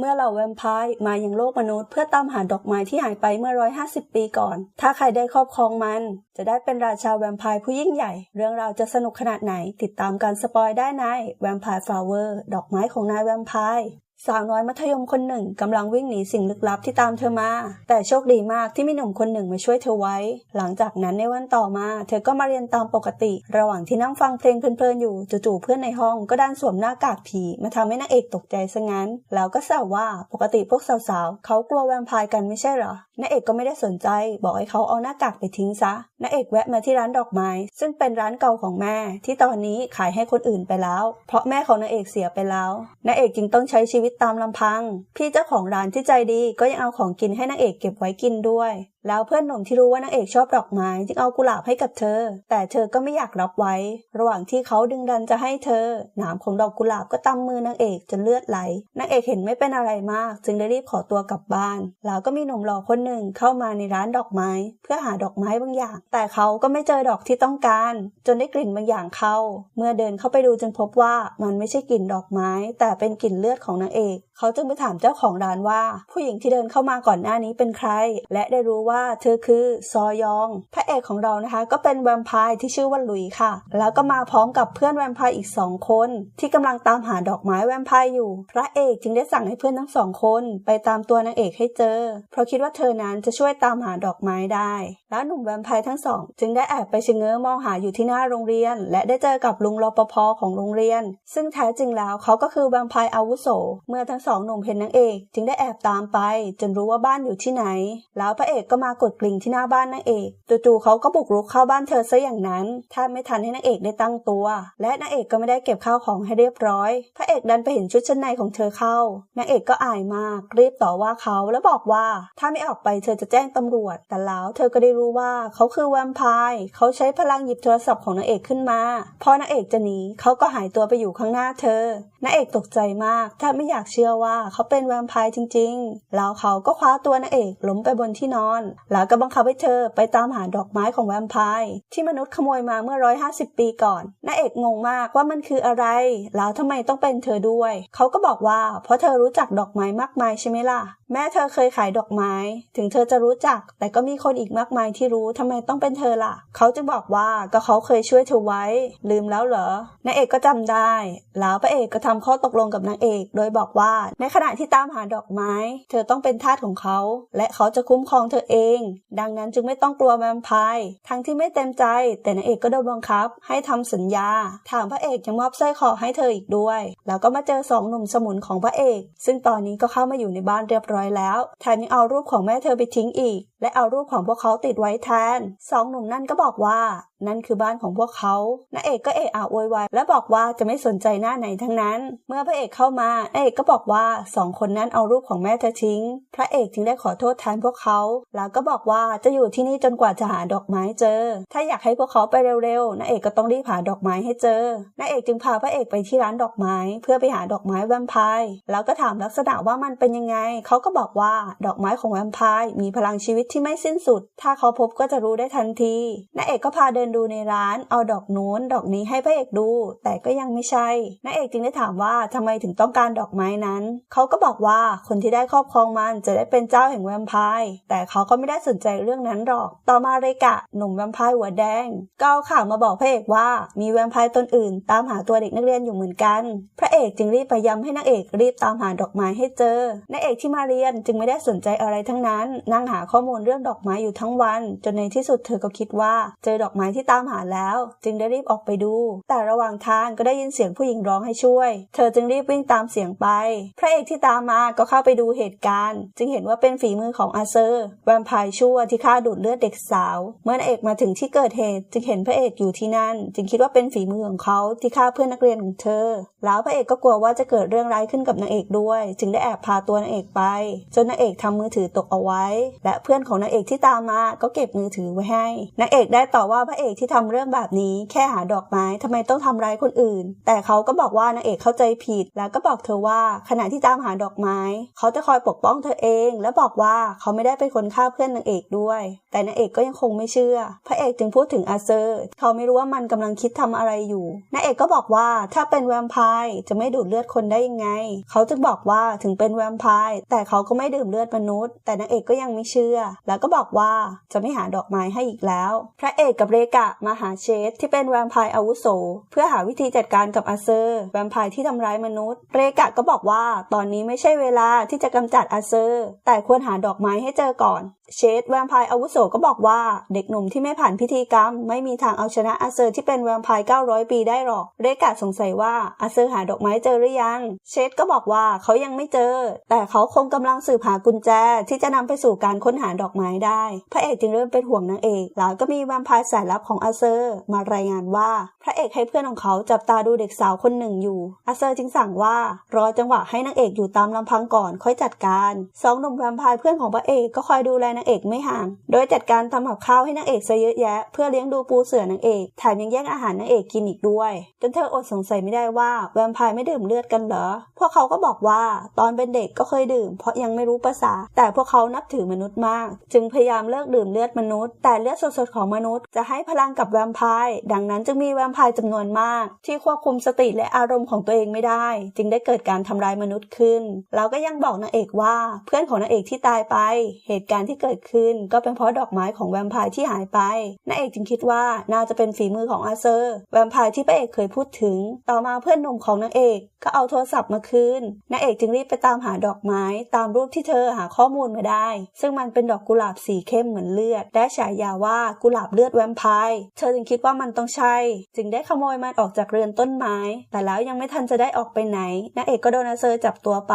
เมื่อเหล่าแวมไพร์มายังโลกมนุษย์ เพื่อตามหาดอกไม้ที่หายไปเมื่อ 150 ปีก่อน ถ้าใครได้ครอบครองมัน จะได้เป็นราชาแวมไพร์ผู้ยิ่งใหญ่ เรื่องราวจะสนุกขนาดไหน ติดตามการสปอยได้ในแวมไพร์ฟลาวเวอร์ดอกไม้ของนายแวมไพร์ สาวน้อยมัธยมคนหนึ่งกำลังวิ่งหนีสิ่งลึกลับที่ตามเธอมา แต่โชคดีมากที่มีหนุ่มคนหนึ่งมาช่วยเธอไว้ หลังจากนั้นในวันต่อมา เธอก็มาเรียนตามปกติ ระหว่างที่นั่งฟังเพลงเพลินๆอยู่จู่ๆเพื่อนในห้องก็ดันสวมหน้ากากผีมาทำให้นางเอกตกใจซะงั้น แล้วก็แซวว่าปกติพวกสาวๆเขากลัวแวมไพร์กันไม่ใช่เหรอนางเอกก็ไม่ได้สนใจ บอกให้เขาเอาหน้ากากไปทิ้งซะนางเอกแวะมาที่ร้านดอกไม้ ซึ่งเป็นร้านเก่าของแม่ ที่ตอนนี้ขายให้คนอื่นไปแล้ว เพราะแม่ของนางเอกเสียไปแล้วนางเอกจึงต้องใช้ชีวิตตามลำพัง พี่เจ้าของร้านที่ใจดีก็ยังเอาของกินให้นางเอกเก็บไว้กินด้วยแล้วเพื่อนหนุ่มที่รู้ว่านางเอกชอบดอกไม้จึงเอากุหลาบให้กับเธอ แต่เธอก็ไม่อยากรับไว้ ระหว่างที่เขาดึงดันจะให้เธอ หนามของดอกกุหลาบก็ตำมือนางเอกจนเลือดไหลนางเอกเห็นไม่เป็นอะไรมาก จึงได้รีบขอตัวกลับบ้าน แล้วก็มีหนุ่มหล่อคนหนึ่งเข้ามาในร้านดอกไม้ เพื่อหาดอกไม้บางอย่าง แต่เขาก็ไม่เจอดอกที่ต้องการ จนได้กลิ่นบางอย่างเข้า เมื่อเดินเข้าไปดูจึงพบว่ามันไม่ใช่กลิ่นดอกไม้ แต่เป็นกลิ่นเลือดของนางเอก เขาจึงไปถามเจ้าของร้านว่า ผู้หญิงที่เดินเข้ามาก่อนหน้านี้เป็นใคร และได้รู้ว่าเธอคือซอยอง พระเอกของเรานะคะ ก็เป็นแวมไพร์ที่ชื่อว่าลุยค่ะ แล้วก็มาพร้อมกับเพื่อนแวมไพร์อีกสองคน ที่กำลังตามหาดอกไม้แวมไพร์อยู่ พระเอกจึงได้สั่งให้เพื่อนทั้งสองคนไปตามตัวนางเอกให้เจอ เพราะคิดว่าเธอนั้นจะช่วยตามหาดอกไม้ได้ แล้วหนุ่มแวมไพร์ทั้งสอง จึงได้แอบไปชะเง้อมองหาอยู่ที่หน้าโรงเรียน และได้เจอกับลุงรปภของโรงเรียน ซึ่งแท้จริงแล้วเขาก็คือแวมไพร์อาวุโส เมื่อทั้งสองหนุ่มเห็นนางเอกจึงได้แอบตามไป จนรู้ว่าบ้านอยู่ที่ไหน แล้วพระเอกก็มากดกลิ่งที่หน้าบ้านนางเอกจู่ๆเขาก็บุกรุกเข้าบ้านเธอซะอย่างนั้นแทบไม่ทันให้นางเอกได้ตั้งตัว และนางเอกก็ไม่ได้เก็บข้าวของให้เรียบร้อย พระเอกดันไปเห็นชุดชั้นในของเธอเข้านางเอกก็อายมาก รีบต่อว่าเขาแล้วบอกว่า ถ้าไม่ออกไปเธอจะแจ้งตำรวจ แต่แล้วเธอก็ได้รู้ว่าเขาคือแวมไพร์เขาใช้พลังหยิบโทรศัพท์ของนางเอกขึ้นมา พอนางเอกจะหนีเขาก็หายตัวไปอยู่ข้างหน้าเธอนางเอกตกใจมากแทบไม่อยากเชื่อว่าเขาเป็นแวมไพร์จริง ๆ แล้วเขาก็คว้าตัวนางเอกล้มไปบนที่นอน แล้วก็บังคับให้เธอไปตามหาดอกไม้ของแวมไพร์ที่มนุษย์ขโมยมาเมื่อ 150 ปีก่อนนางเอกงงมากว่ามันคืออะไร แล้วทำไมต้องเป็นเธอด้วย เขาก็บอกว่า เพราะเธอรู้จักดอกไม้มากมายใช่ไหมล่ะ แม่เธอเคยขายดอกไม้ ถึงเธอจะรู้จัก แต่ก็มีคนอีกมากมายที่รู้ทำไมต้องเป็นเธอล่ะ เขาจึงบอกว่าก็เขาเคยช่วยเธอไว้ ลืมแล้วเหรอนางเอกก็จำได้ แล้วพระเอกก็ทำข้อตกลงกับนางเอก โดยบอกว่าในขณะที่ตามหาดอกไม้ เธอต้องเป็นทาสของเขา และเขาจะคุ้มครองเธอเอง ดังนั้นจึงไม่ต้องกลัวแวมไพร์ทั้งที่ไม่เต็มใจ แต่นางเอกก็โดนบังคับ ให้ทำสัญญาถามพระเอกยังมอบสร้อยคอให้เธออีกด้วย แล้วก็มาเจอสองหนุ่มสมุนของพระเอก ซึ่งตอนนี้ก็เข้ามาอยู่ในบ้านเรียบร้อยแล้วแถมยังเอารูปของแม่เธอไปทิ้งอีกและเอารูปของพวกเขาติดไว้แทนสองหนุ่มนั่นก็บอกว่า นั่นคือบ้านของพวกเขานางเอกก็เอะอะโวยวายและบอกว่าจะไม่สนใจหน้าไหนทั้งนั้น เมื่อพระเอกเข้ามานางเอกก็บอกว่าสองคนนั้นเอารูปของแม่เธอทิ้ง พระเอกจึงได้ขอโทษแทนพวกเขา แล้วก็บอกว่าจะอยู่ที่นี่จนกว่าจะหาดอกไม้เจอ ถ้าอยากให้พวกเขาไปเร็วๆนางเอกก็ต้องรีบหาดอกไม้ให้เจอนางเอกจึงพาพระเอกไปที่ร้านดอกไม้ เพื่อไปหาดอกไม้แวมไพร์แล้วก็ถามลักษณะว่ามันเป็นยังไง เขาก็บอกว่าดอกไม้ของแวมไพร์มีพลังชีวิตที่ไม่สิ้นสุด ถ้าเขาพบก็จะรู้ได้ทันทีนาเอกก็พาเดินดูในร้าน เอาดอกนู้นดอกนี้ให้พระเอกดู แต่ก็ยังไม่ใช่นาเอกจึงได้ถามว่าทำไมถึงต้องการดอกไม้นั้น เขาก็บอกว่าคนที่ได้ครอบครองมันจะได้เป็นเจ้าแห่งแวมไพร์แต่เขาก็ไม่ได้สนใจเรื่องนั้นหรอก ต่อมาเรกะ หนุ่มแวมไพร์หัวแดงก็เอาข่าวมาบอกพระเอกว่า มีแวมไพร์ตนอื่น ตามหาตัวเด็กนักเรียนอยู่เหมือนกัน พระเอกจึงรีบไปย้ำให้นางเอกรีบตามหาดอกไม้ให้เจอนางเอกที่มาเรียนจึงไม่ได้สนใจอะไรทั้งนั้น นั่งหาข้อมูลเรื่องดอกไม้อยู่ทั้งวัน จนในที่สุดเธอก็คิดว่า เจอดอกไม้ที่ตามหาแล้ว จึงได้รีบออกไปดู แต่ระหว่างทางก็ได้ยินเสียงผู้หญิงร้องให้ช่วย เธอจึงรีบวิ่งตามเสียงไป พระเอกที่ตามมาก็เข้าไปดูเหตุการณ์ จึงเห็นว่าเป็นฝีมือของอาเซอร์แวมไพร์ชั่วที่ฆ่าดูดเลือดเด็กสาว เมื่อนางเอกมาถึงที่เกิดเหตุ จึงเห็นพระเอกอยู่ที่นั่น จึงคิดว่าเป็นฝีมือของเขาที่ฆ่าเพื่อนนักเรียนของเธอ แล้วพระเอกก็กลัวว่าจะเกิดเรื่องร้ายขึ้นกับนางเอกด้วย จึงได้แอบพาตัวนางเอกไป จนนางเอกทำมือถือตกเอาไว้ และเพื่อนของนางเอกที่ตามมาก็เก็บมือถือไว้ให้นางเอกได้ต่อว่าพระเอกที่ทำเรื่องแบบนี้แค่หาดอกไม้ทำไมต้องทำร้ายคนอื่น แต่เขาก็บอกว่านางเอกเข้าใจผิด แล้วก็บอกเธอว่าขณะที่ตามหาดอกไม้ เขาจะคอยปกป้องเธอเอง และบอกว่าเขาไม่ได้เป็นคนฆ่าเพื่อนนางเอกด้วย แต่นางเอกก็ยังคงไม่เชื่อ พระเอกจึงพูดถึงอาเซอร์ เขาไม่รู้ว่ามันกำลังคิดทำอะไรอยู่นางเอกก็บอกว่าถ้าเป็นแวมไพร์จะไม่ดูดเลือดคนได้ยังไง เขาจึงบอกว่าถึงเป็นแวมไพร์แต่เขาก็ไม่ดื่มเลือดมนุษย์ แต่นางเอกก็ยังไม่เชื่อแล้วก็บอกว่าจะไม่หาดอกไม้ให้อีกแล้ว พระเอกกับเรกะมาหาเชดที่เป็นแวมไพร์อาวุโส เพื่อหาวิธีจัดการกับอาเซอร์ แวมไพร์ที่ทำร้ายมนุษย์ เรกะก็บอกว่าตอนนี้ไม่ใช่เวลาที่จะกำจัดอาเซอร์ แต่ควรหาดอกไม้ให้เจอก่อนเชดแวมไพร์อาวุโสก็บอกว่า เด็กหนุ่มที่ไม่ผ่านพิธีกรรม ไม่มีทางเอาชนะอาเซอร์ที่เป็นแวมไพร์900 ปีได้หรอก เรกะสงสัยว่าอาเซอร์หาดอกไม้เจอหรือยัง เชดก็บอกว่าเขายังไม่เจอ แต่เขาคงกำลังสืบหากุญแจที่จะนำไปสู่การค้นหาดอกไม้ได้ พระเอกจึงเริ่มเป็นห่วงนางเอกแล้วก็มีแวมไพร์สายลับของอาเซอร์ มารายงานว่า พระเอกให้เพื่อนของเขาจับตาดูเด็กสาวคนหนึ่งอยู่ อาเซอร์จึงสั่งว่ารอจังหวะให้นางเอกอยู่ตามลำพังก่อนค่อยจัดการสองหนุ่มแวมไพร์เพื่อนของพระเอกก็คอยดูแลนางเอกไม่ห่าง โดยจัดการทำกับข้าวให้นางเอกซะเยอะแยะ เพื่อเลี้ยงดูปูเสือนางเอกแถมยังแย่งอาหารนางเอกกินอีกด้วย จนเธออดสงสัยไม่ได้ว่าแวมไพร์ไม่ดื่มเลือดกันเหรอ พวกเขาก็บอกว่าตอนเป็นเด็กก็เคยดื่ม เพราะยังไม่รู้ภาษา แต่พวกเขานับถือมนุษย์มากจึงพยายามเลิกดื่มเลือดมนุษย์ แต่เลือดสดๆของมนุษย์จะให้พลังกับแวมไพร์ดังนั้นจึงมีแวมไพร์จำนวนมาก ที่ควบคุมสติและอารมณ์ของตัวเองไม่ได้ จึงได้เกิดการทำร้ายมนุษย์ขึ้นแล้วก็ยังบอกนางเอกว่า เพื่อนของนางเอกที่ตายไป เหตุการณ์ที่เกิดขึ้น ก็เป็นเพราะดอกไม้ของแวมไพร์ที่หายไปนางเอกจึงคิดว่าน่าจะเป็นฝีมือของอาเซอร์แวมไพร์ที่พระเอกเคยพูดถึง ต่อมาเพื่อนหนุ่มของนางเอกก็เอาโทรศัพท์มาคืนนางเอกจึงรีบไปตามหาดอกไม้ ตามรูปที่เธอหาข้อมูลมาได้ ซึ่งมันเป็นดอกกุหลาบสีเข้มเหมือนเลือดและฉายาว่ากุหลาบเลือดแวมไพร์เธอจึงคิดว่ามันต้องใช่ จึงได้ขโมยมันออกจากเรือนต้นไม้ แต่แล้วยังไม่ทันจะได้ออกไปไหนนางเอกก็โดนอาเซอร์จับตัวไป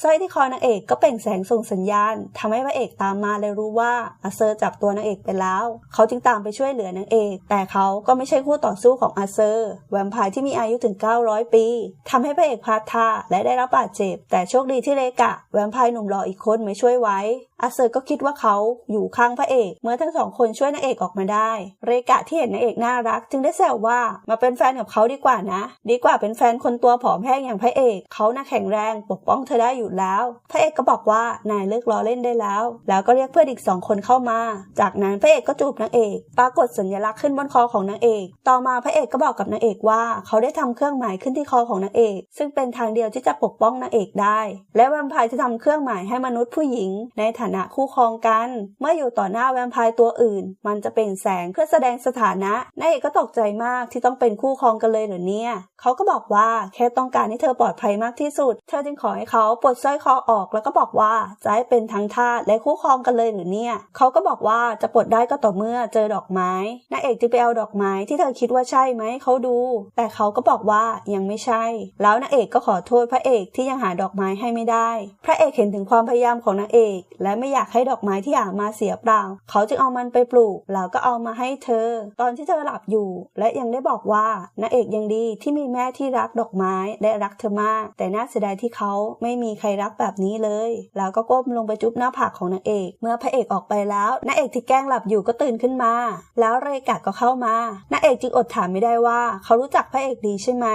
สร้อยที่คอนางเอกก็เปล่งแสงส่งสัญญาณทำให้พระเอกตามมาเลยรู้ว่าอาเซอร์จับตัวนางเอกไปแล้ว เขาจึงตามไปช่วยเหลือนางเอก แต่เขาก็ไม่ใช่คู่ต่อสู้ของอาเซอร์แวมไพร์ที่มีอายุถึง 900 ปีทำให้พระเอกพลาดท่าและได้รับบาดเจ็บ แต่โชคดีที่เลกะแวมไพร์หนุ่มหล่ออีกคนมาช่วยไว้อาเซอร์ก็คิดว่าเขาอยู่ข้างพระเอก เมื่อทั้งสองคนช่วยนางเอกออกมาได้ เรกะที่เห็นนางเอกน่ารัก จึงได้แซวว่ามาเป็นแฟนกับเขาดีกว่านะ ดีกว่าเป็นแฟนคนตัวผอมแห้งอย่างพระเอกเขาน่าแข็งแรงปกป้องเธอได้อยู่แล้ว พระเอกก็บอกว่านายเลิกล้อเล่นได้แล้ว แล้วก็เรียกเพื่อนอีกสองคนเข้ามา จากนั้นพระเอกก็จูบนางเอก ปรากฏสัญลักษณ์ขึ้นบนคอของนางเอก ต่อมาพระเอกก็บอกกับนางเอกว่า เขาได้ทำเครื่องหมายขึ้นที่คอของนางเอก ซึ่งเป็นทางเดียวที่จะปกป้องนางเอกได้ และแวมไพร์จะทำเครื่องหมายให้มนุษย์ผู้หญิง ในฐานะคู่ครองกัน เมื่ออยู่ต่อหน้าแวมไพร์ตัวอื่น มันจะเป็นแสงเพื่อแสดงสถานะนางเอกก็ตกใจมากที่ต้องเป็นคู่ครองกันเลยหรือเนี่ย เขาก็บอกว่าแค่ต้องการให้เธอปลอดภัยมากที่สุด เธอจึงขอให้เขาปลดสร้อยคอออกแล้วก็บอกว่าจะให้เป็นทั้งทาสและคู่ครองกันเลยหรือเนี่ย เขาก็บอกว่าจะปลดได้ก็ต่อเมื่อเจอดอกไม้นางเอกจึงไปเอาดอกไม้ที่เธอคิดว่าใช่ไหมเขาดู แต่เขาก็บอกว่ายังไม่ใช่ แล้วนางเอกก็ขอโทษพระเอกที่ยังหาดอกไม้ให้ไม่ได้ พระเอกเห็นถึงความพยายามของนางเอก และไม่อยากให้ดอกไม้ที่หามาเสียเปล่า เขาจึงเอามันไปปลูก แล้วก็เอามาให้เธอ ตอนที่เธอหลับอยู่ และยังได้บอกว่านางเอกยังดีที่มีแม่ที่รักดอกไม้และรักเธอมาก แต่น่าเสียดายที่เขาไม่มีใครรักแบบนี้เลย แล้วก็ก้มลงไปจุ๊บหน้าผากของนางเอก เมื่อพระเอกออกไปแล้วนางเอกที่แกล้งหลับอยู่ก็ตื่นขึ้นมา แล้วเรกะก็เข้ามานางเอกจึงอดถามไม่ได้ว่า เขารู้จักพระเอกดีใช่ไหม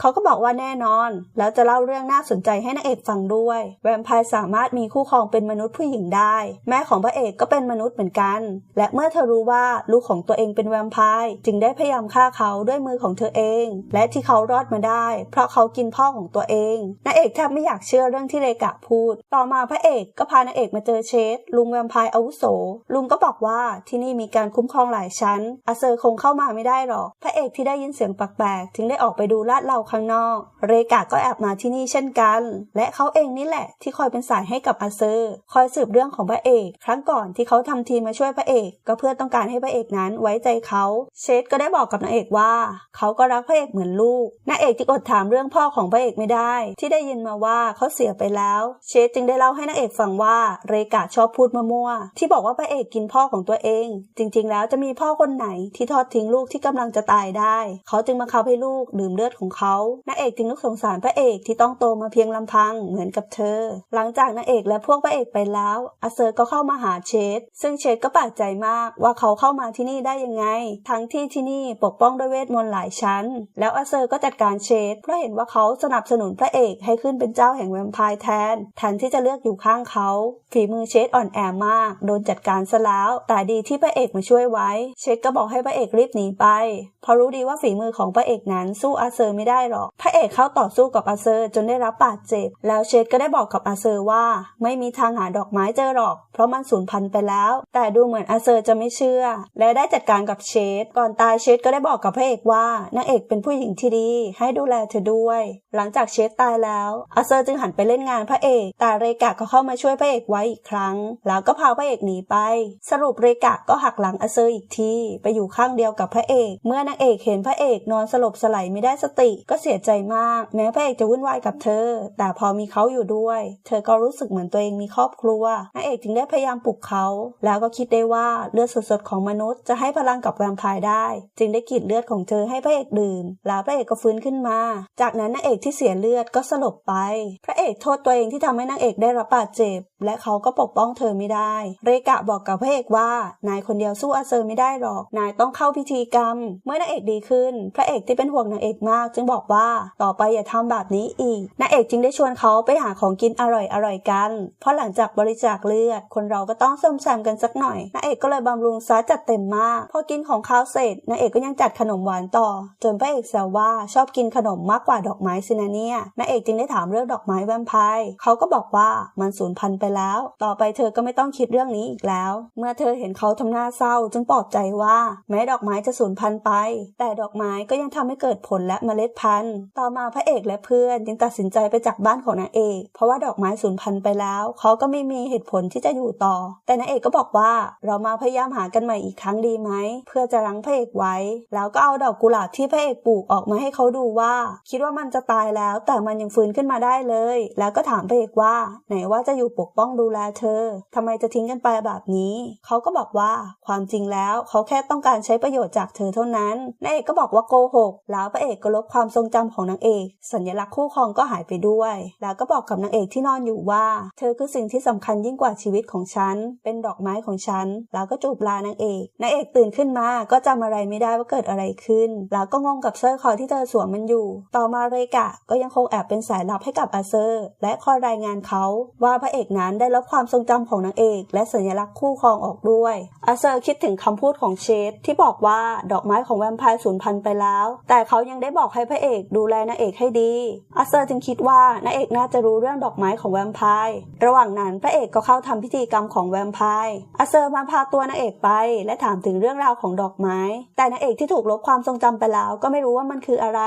เขาก็บอกว่าแน่นอน แล้วจะเล่าเรื่องน่าสนใจให้นางเอกฟังด้วย แวมไพร์สามารถมีคู่ครองเป็นมนุษย์ผู้หญิงได้ แม่ของพระเอกก็เป็นมนุษย์เหมือนกัน และเมื่อเธอรู้ว่าลูกของตัวเองเป็นแวมไพร์จึงได้พยายามฆ่าเขาด้วยมือของเธอเอง และที่เขารอดมาได้ เพราะเขากินพ่อของตัวเองนางเอกแทบไม่อยากเชื่อเรื่องที่เรกะพูด ต่อมาพระเอกก็พานางเอกมาเจอเชดลุงแวมไพร์อาวุโส ลุงก็บอกว่าที่นี่มีการคุ้มครองหลายชั้นอาเซอร์คงเข้ามาไม่ได้หรอก พระเอกที่ได้ยินเสียงแปลกๆถึงได้ออกไปดูลาดเหล่าข้างนอก เรกะก็แอบมาที่นี่เช่นกัน และเขาเองนี่แหละที่คอยเป็นสายให้กับอาเซอร์ คอยสืบเรื่องของพระเอกครั้งก่อนที่เขาทำทีมมาช่วยพระเอก ก็เพื่อต้องการให้พระเอกนั้นไว้ใจเขาเชดก็ได้บอกกับนางเอกว่าเขาก็รักพระเอกเหมือนลูกนางเอกจึงอดถามเรื่องพ่อของพระเอกไม่ได้ ที่ได้ยินมาว่าเขาเสียไปแล้ว เชดจึงได้เล่าให้นางเอกฟังว่าเรกะชอบพูดมั่วๆที่บอกว่าพระเอกกินพ่อของตัวเอง จริงๆ แล้วจะมีพ่อคนไหนที่ทอดทิ้งลูกที่กำลังจะตายได้ เขาจึงมาคับให้ลูกดื่มเลือดของเขานางเอกจึงนึกสงสารพระเอกที่ต้องโตมาเพียงลำพังเหมือนกับเธอ หลังจากนางเอกและพวกพระเอกไปแล้วอาเซอร์ก็เข้ามาหาเชดซึ่งเชดก็แปลกใจมากว่าเขาเข้ามาที่นี่ได้ยังไง ทั้งที่ที่นี่ปกป้องด้วยเวทมนต์หลายชั้น แล้วอาเซอร์ก็จัดการเชดเพราะเห็นว่าเขาสนับสนุนพระเอกให้ขึ้นเป็นเจ้าแห่งแวมไพร์แทนแทนที่จะเลือกอยู่ข้างเขาฝีมือเชดอ่อนแอมาก โดนจัดการซะแล้ว แต่ดีที่พระเอกมาช่วยไว้ เชดก็บอกให้พระเอกรีบหนีไป เพราะรู้ดีว่าฝีมือของพระเอกนั้นสู้อาเซอร์ไม่ได้หรอก พระเอกเข้าต่อสู้กับอาเซอร์จนได้รับบาดเจ็บ แล้วเชดก็ได้บอกกับอาเซอร์ว่า ไม่มีทางหาดอกไม้เจอหรอก เพราะมันสูญพันธุ์ไปแล้ว แต่ดูเหมือนอาเซอร์จะไม่เชื่อ และได้จัดการกับเชดก่อนตายเชดก็ได้บอกกับพระเอกว่านางเอกเป็นผู้หญิงที่ดีให้ดูแลเธอด้วย หลังจากเชดตายแล้วอาเซอร์จึงหันไปเล่นงานพระเอก แต่เรกะก็เข้ามาช่วยพระเอกไว้อีกครั้ง แล้วก็พาพระเอกหนีไป สรุปเรกะก็หักหลังอาเซอร์อีกทีไปอยู่ข้างเดียวกับพระเอก เมื่อนางเอกเห็นพระเอกนอนสลบสลายไม่ได้สติก็เสียใจมาก แม้พระเอกจะวุ่นวายกับเธอ แต่พอมีเขาอยู่ด้วย เธอก็รู้สึกเหมือนตัวเองมีครอบครัวนางเอกจึงได้พยายามปลุกเขา แล้วก็คิดได้ว่าเลือดสดๆของมนุษย์จะให้พลังกับแวมไพร์ได้ จึงได้กรีดเลือดของเธอให้พระเอกดื่ม แล้วพระเอกก็ฟื้นขึ้นมา จากนั้นนางเอกที่เสียเลือดก็สลบไป พระเอกโทษตัวเองที่ทำให้นางเอกได้รับบาดเจ็บและเขาก็ปกป้องเธอไม่ได้ เรกะบอกกับพระเอกว่า นายคนเดียวสู้อาเซอร์ไม่ได้หรอก นายต้องเข้าพิธีกรรม เมื่อนางเอกดีขึ้น พระเอกที่เป็นห่วงนางเอกมาก จึงบอกว่าต่อไปอย่าทำแบบนี้อีก นางเอกจึงได้ชวนเขาไปหาของกินอร่อยๆกัน เพราะหลังจากบริจาคเลือด คนเราก็ต้องซ่อมแซมกันสักหน่อย นางเอกก็เลยบำรุงซะจัดเต็มมาก พอกินของเขาเสร็จ นางเอกก็ยังจัดขนมหวานต่อ จนพระเอกแซวว่าชอบกินขนมมากกว่าดอกไม้สินะเนี่ย นางเอกจึงได้ถามเรื่องดอกไม้แวมไพร์เขาก็บอกว่ามันสูญพันธุ์ไปแล้ว ต่อไปเธอก็ไม่ต้องคิดเรื่องนี้อีกแล้ว เมื่อเธอเห็นเขาทำหน้าเศร้าจึงปลอบใจว่า แม้ดอกไม้จะสูญพันธุ์ไป แต่ดอกไม้ก็ยังทำให้เกิดผลและเมล็ดพันธุ์ ต่อมาพระเอกและเพื่อนจึงตัดสินใจไปจากบ้านของนางเอก เพราะว่าดอกไม้สูญพันธุ์ไปแล้ว เขาก็ไม่มีเหตุผลที่จะอยู่ต่อ แต่นางเอกก็บอกว่าเรามาพยายามหากันใหม่อีกครั้งดีไหมเพื่อจะรั้งพระเอกไว้ แล้วก็เอาดอกกุหลาบที่พระเอกปลูกออกมาให้เขาดูว่า คิดว่ามันจะตายแล้ว แต่มันยังฟื้นขึ้นมาได้เลย แล้วก็ถามพระเอกว่าไหนว่าจะอยู่ปกป้องดูแลเธอทำไมจะทิ้งกันไปแบบนี้ เขาก็บอกว่าความจริงแล้วเขาแค่ต้องการใช้ประโยชน์จากเธอเท่านั้นนางเอกก็บอกว่าโกหก แล้วพระเอกก็ลบความทรงจำของนางเอก สัญลักษณ์คู่ครองก็หายไปด้วย แล้วก็บอกกับนางเอกที่นอนอยู่ว่า เธอคือสิ่งที่สำคัญยิ่งกว่าชีวิตของฉัน เป็นดอกไม้ของฉัน แล้วก็จูบลานางเอกนางเอกตื่นขึ้นมาก็จำอะไรไม่ได้ว่าเกิดอะไรขึ้น แล้วก็งงกับสร้อยคอที่เธอสวมมันอยู่ ต่อมาเรกะก็ยังคงแอบเป็นสายลับให้กับอาเซอร์ และคอยรายงานเขาว่าพระเอกนั้นได้ลบความทรงจำของนางเอก และสัญลักษณ์คู่ครองออกด้วยอาเซอร์คิดถึงคำพูดของเชดที่บอกว่าดอกไม้ของแวมไพร์สูญพันธุ์ไปแล้ว แต่เขายังได้บอกให้พระเอกดูแลนางเอกให้ดีอาเซอร์จึงคิดว่านางเอกน่าจะรู้เรื่องดอกไม้ของแวมไพร์ระหว่างนั้นพระเอกก็เข้าทำพิธีกรรมของแวมไพร์อาเซอร์มาพาตัวนางเอกไปและถามถึงเรื่องราวของดอกไม้ แต่นางเอกที่ถูกลบความทรงจำไปแล้วก็ไม่รู้ว่ามันคืออะไร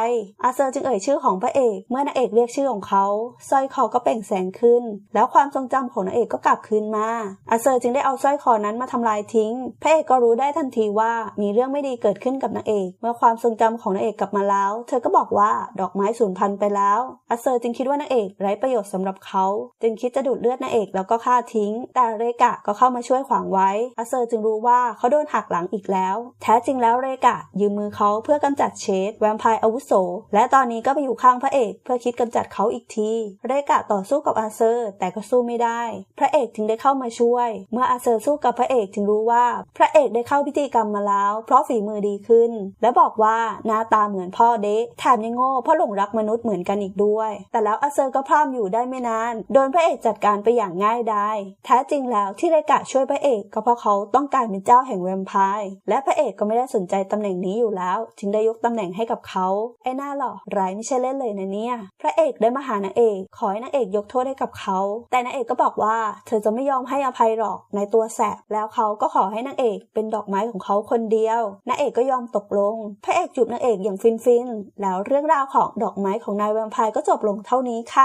อาเซอร์จึงเอ่ยชื่อของพระเอก เมื่อนางเอกเรียกชื่อของเขาสร้อยคอก็เปล่งแสงขึ้น แล้วความทรงจำของนางเอกก็กลับคืนมาอาเซอร์จึงได้เอาสร้อยคอนั้นมาทำลายทิ้ง พระเอกก็รู้ได้ทันทีว่ามีเรื่องไม่ดีเกิดขึ้นกับนางเอก เมื่อความทรงจำของนางเอกกลับมาแล้ว เธอก็บอกว่าดอกไม้สูญพันธุ์ไปแล้วอาเซอร์จึงคิดว่านางเอกไร้ประโยชน์สำหรับเขา จึงคิดจะดูดเลือดนางเอกแล้วก็ฆ่าทิ้ง แต่เรกะก็เข้ามาช่วยขวางไว้อาเซอร์จึงรู้ว่าเขาโดนหักหลังอีกแล้ว แท้จริงแล้วเรกะยืมมือเขาเพื่อกำจัดเชดแวมไพร์อาวุโส และตอนนี้ก็ไปอยู่ข้างพระเอก เพื่อคิดกำจัดเขาอีกที เรกะต่อสู้กับอาเซอร์ แต่ก็สู้ไม่ได้พระเอกจึงได้เข้ามาช่วย เมื่ออาเซอร์สู้กับพระเอกจึงรู้ว่า พระเอกได้เข้าพิธีกรรมมาแล้ว เพราะฝีมือดีขึ้น และบอกว่าหน้าตาเหมือนพ่อเดะแถมยังโง่เพราะหลงรักมนุษย์เหมือนกันอีกด้วย แต่แล้วอาเซอร์ก็พร่ำอยู่ได้ไม่นานโดนพระเอกจัดการไปอย่างง่ายดายแท้จริงแล้วที่เรกะช่วยพระเอกก็เพราะเขาต้องการเป็นเจ้าแห่งแวมไพร์และพระเอกก็ไม่ได้สนใจตำแหน่งนี้อยู่แล้ว จึงได้ยกตำแหน่งให้กับเขาไอ้หน้าหล่อร้ายไม่ใช่เล่นเลยนะเนี่ย พระเอกได้มาหานางเอก ขอให้นางเอกยกโทษให้กับเขา แต่นางเอกก็บอกบอกว่าเธอจะไม่ยอมให้อภัยหรอกในตัวแสบ แล้วเขาก็ขอให้นางเอกเป็นดอกไม้ของเขาคนเดียวนางเอกก็ยอมตกลง พระเอกจูบนางเอกอย่างฟินๆ แล้วเรื่องราวของดอกไม้ของนายแวมไพร์ก็จบลงเท่านี้ค่ะ